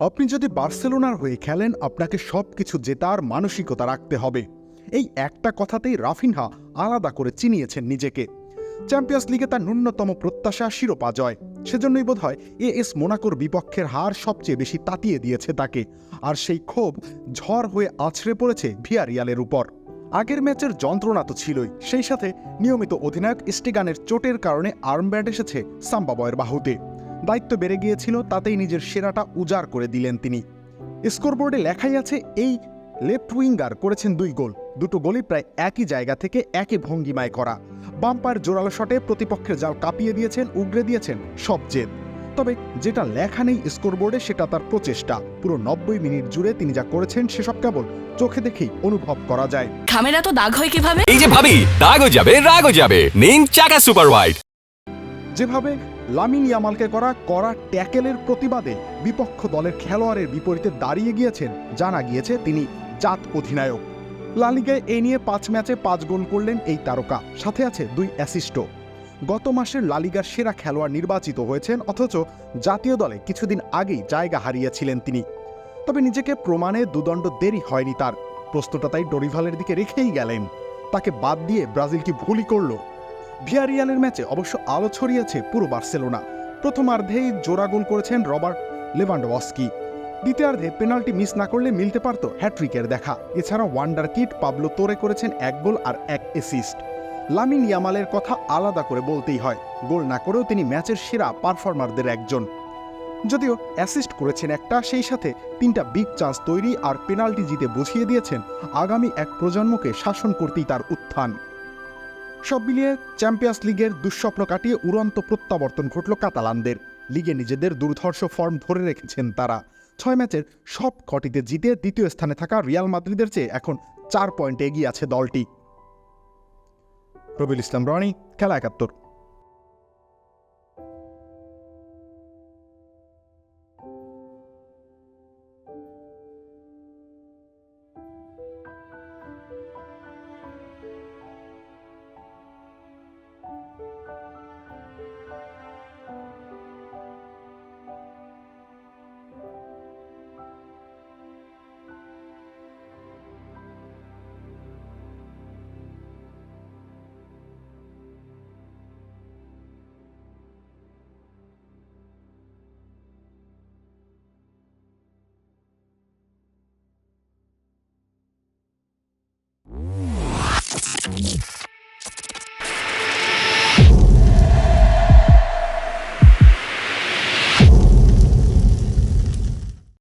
আপনি যদি বার্সেলোনার হয়ে খেলেন, আপনাকে সব কিছু জেতার মানসিকতা রাখতে হবে। এই একটা কথাতেই রাফিনহা আলাদা করে চিনিয়েছেন নিজেকে। চ্যাম্পিয়ন্স লিগে তার ন্যূনতম প্রত্যাশা শিরোপা জয়। সেজন্যই বোধ হয় এ এস মোনাকোর বিপক্ষের হার সবচেয়ে বেশি তাতিয়ে দিয়েছে তাকে। আর সেই ক্ষোভ ঝড় হয়ে আছড়ে পড়েছে ভিয়ারিয়ালের উপর। আগের ম্যাচের যন্ত্রণা তো ছিলই। সেই সাথে নিয়মিত অধিনায়ক স্টিগানের চোটের কারণে আর্মব্যান্ড এসেছে সাম্বাবয়ের বাহুতে। দায়িত্ব বেড়ে গিয়েছিল তাতেই নিজের সেরাটা উজাড় করে দিলেন তিনি। স্কোরবোর্ডে লেখাই আছে এই লেফট উইঙ্গার করেছেন দুই গোল। দুটো গোলই প্রায় একই জায়গা থেকে একই ভঙ্গিমায় করা। বাম্পার জোরালো শটে প্রতিপক্ষের জাল কাঁপিয়ে দিয়েছেন উগড়ে দিয়েছেন সব জেদ। তবে যেটা লেখা নেই স্কোরবোর্ডে সেটা তার প্রচেষ্টা। পুরো নব্বই মিনিট জুড়ে তিনি যা করেছেন সেসব কেবল চোখে দেখেই অনুভব করা যায়। খামেরা তো দাগ হয় কীভাবে? এই যে ভাবি দাগও যাবে রাগও যাবে। নিন চাকা সুপার হোয়াইট যেভাবে লামিন ইয়ামালকে করা করা ট্যাকেলের প্রতিবাদে বিপক্ষ দলের খেলোয়াড়ের বিপরীতে দাঁড়িয়ে গিয়েছেন, জানা গিয়েছে তিনি জাত অধিনায়ক। লালিগায় এ নিয়ে পাঁচ ম্যাচে পাঁচ গোল করলেন এই তারকা, সাথে আছে দুই অ্যাসিস্টও। গত মাসের লালিগার সেরা খেলোয়াড় নির্বাচিত হয়েছেন, অথচ জাতীয় দলে কিছুদিন আগেই জায়গা হারিয়েছিলেন তিনি। তবে নিজেকে প্রমাণে দুদণ্ড দেরি হয়নি তার প্রশ্নটা তাই ডরিভালের দিকে রেখেই গেলেন। তাকে বাদ দিয়ে ব্রাজিল কি ভুলই করল? ভিয়ারিয়ালের ম্যাচে অবশ্য আলো ছড়িয়েছে পুরো বার্সেলোনা। প্রথমার্ধেই জোড়া গোল করেছেন রবার্ট লেভান্ডওয়াস্কি দ্বিতীয়ার্ধে পেনাল্টি মিস না করলে মিলতে পারত হ্যাট্রিকের দেখা। এছাড়া ওয়ান্ডার কিট পাবলো তোরে করেছেন এক গোল আর এক অ্যাসিস্ট। লামিন ইয়ামালের কথা আলাদা করে বলতেই হয়। গোল না করেও তিনি ম্যাচের সেরা পারফর্মারদের একজন। যদিও অ্যাসিস্ট করেছেন একটা, সেই সাথে তিনটা বিগ চান্স তৈরি আর পেনাল্টি জিতে বুঝিয়ে দিয়েছেন আগামী এক প্রজন্মকে শাসন করতেই তার উত্থান। সব মিলিয়ে চ্যাম্পিয়ন্স লিগের দুঃস্বপ্ন কাটিয়ে উড়ন্ত প্রত্যাবর্তন ঘটল কাতালানদের। লিগে নিজেদের দুর্ধর্ষ ফর্ম ধরে রেখেছেন তারা। ছয় ম্যাচের সব কটিতে জিতে দ্বিতীয় স্থানে থাকা রিয়াল মাদ্রিদের চেয়ে এখন চার পয়েন্টে এগিয়ে আছে দলটি। রবিল ইসলাম রনি, খেলা একাত্তর।